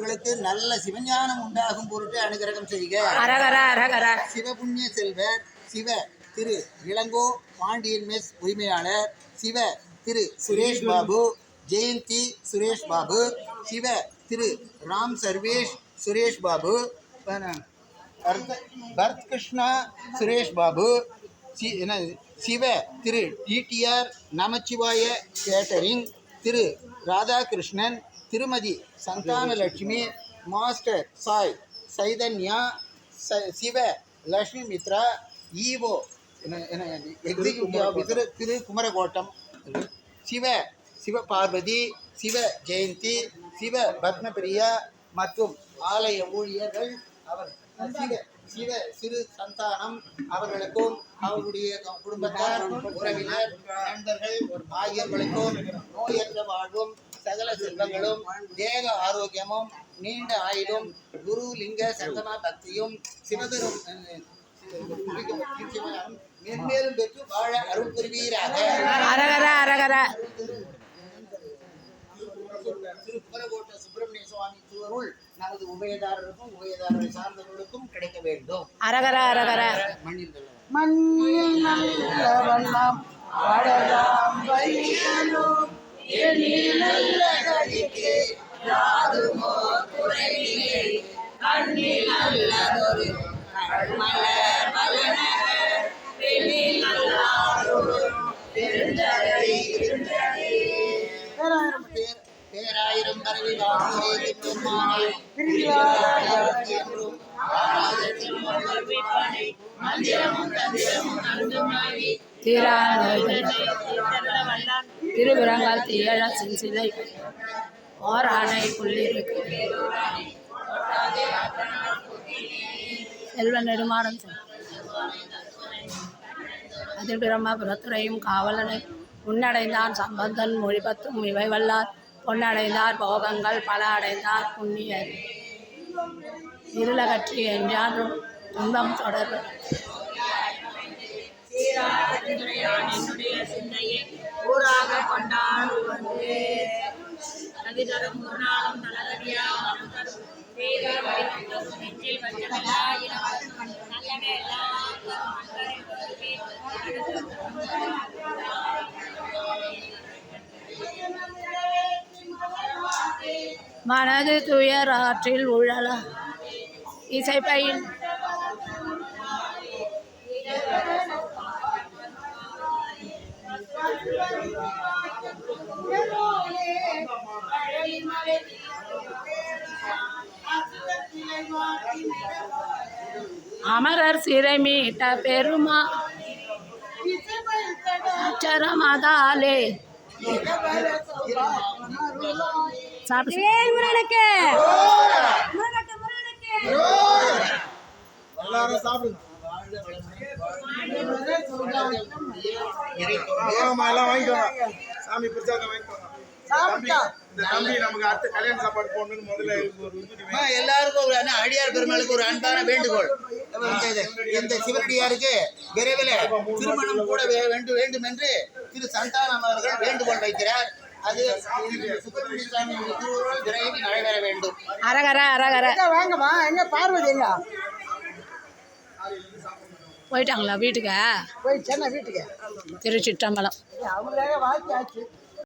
அவர்களுக்கு நல்ல சிவஞானம் உண்டாகும் பொருட்டு அனுகிரகம் செய்க. சிவபுண்ணிய செல்வர் சிவ திரு இளங்கோ பாண்டியன் மெஸ் உரிமையாளர் சிவ திரு சுரேஷ் பாபு ஜெயந்தி சுரேஷ் பாபு சிவ திரு ராம் சர்வேஷ் சுரேஷ் பாபு பர- பரத- Krishna Suresh Babu Shiva Thiru DTR Namachivaya catering Thiru Radhakrishnan Thirumathi Santhanalakshmi master Sai Chaitanya ச Siva Lakshmi Mithra EO executive officer Thiru Kumarakottam. Siva Siva Parvathi Siva Jayanthi Siva Padmapriya மற்றும் ஆலய ஊழியர்கள் அவர் சிவ சிவ சிறு சந்தானம் அவர்களுக்கும் அவர்களுடைய குடும்பத்தார் உறவினர் நண்பர்கள் ஆகியோர்களுக்கும் நோயற்ற வாழ்வும் சகல செல்வங்களும் தேக ஆரோக்கியமும் நீண்ட ஆயுளும் குரு லிங்க சந்தமா பக்தியும் சிவதரும் மென்மேலும் பெற்று வாழ அருள் புரிவீராக. அரகர அரகர. திரு குமரகோட்ட சுப்பிரமணிய சுவாமி திருவருள் நமது உபயதாரருக்கும் உபயதாரரை சார்ந்தவர்களுக்கும் கிடைக்க வேண்டும். அரகர அரகர. மண்ணில். மண்ணில் நல்ல வண்ணம் எண்ணில் நல்ல கதிக்கு யாதுமோ நல்லதொரு கண்மலர் இருந்ததே பேராயிரம் பேர் பேராயிரம் பரவி வாழ்வதே திருமாலை என்றும் திருவிரங்கால் தீயழ சிலை ஓர் ஆணை புள்ளிருக்கு செல்வ நெடுமாறம் அதில் பிரம்மபுரத்துறையும் காவலனை முன்னடைந்தான் சம்பந்தன் மொழிபத்தும் இவை வல்லார். பொன்னடைந்தார் போகங்கள் பல அடைந்தார் புண்ணியர். இருளகற்றி என்றாலும் துன்பம் தொடர்பு. கதிதரும் ஒரு நாளும் மனம் தரும் நெஞ்சில் வஞ்சமில்லா எல்லாம் மனது துயராற்றில் உழல. இசைப்பையில் அமரர் சிறை மீட்ட பெருமா அச்சரமதாலே முருகனுக்கு. சாமி பிரசாதம் வாங்கிக்கோங்க தம்பி நமக்கு அடுத்த கல்யாண சாப்பாடு போடணும்னு முதல்ல ஒரு எல்லாருக்கும் அடியார் பெருமாளுக்கு ஒரு அன்பான வேண்டுகோள். இந்த- சிவனடியாருக்கு விரைவில் திருமணம் கூட வேண்டும் வேண்டும் என்று திரு சந்தானம் அவர்கள் வேண்டுகோள் வைக்கிறார். அது சுப்பிரமணிய சுவாமி திருவுருள் விரைவில் நடைபெற வேண்டும். அரகர அரகர. வாங்கம்மா? எங்க பார்வதி எங்க? போயிட்டாங்களா வீட்டுக்கு? போய் சென்னை வீட்டுக்கு. திருச்சிற்றம்பலம். அவங்களாக வாழ்க்கையாச்சு.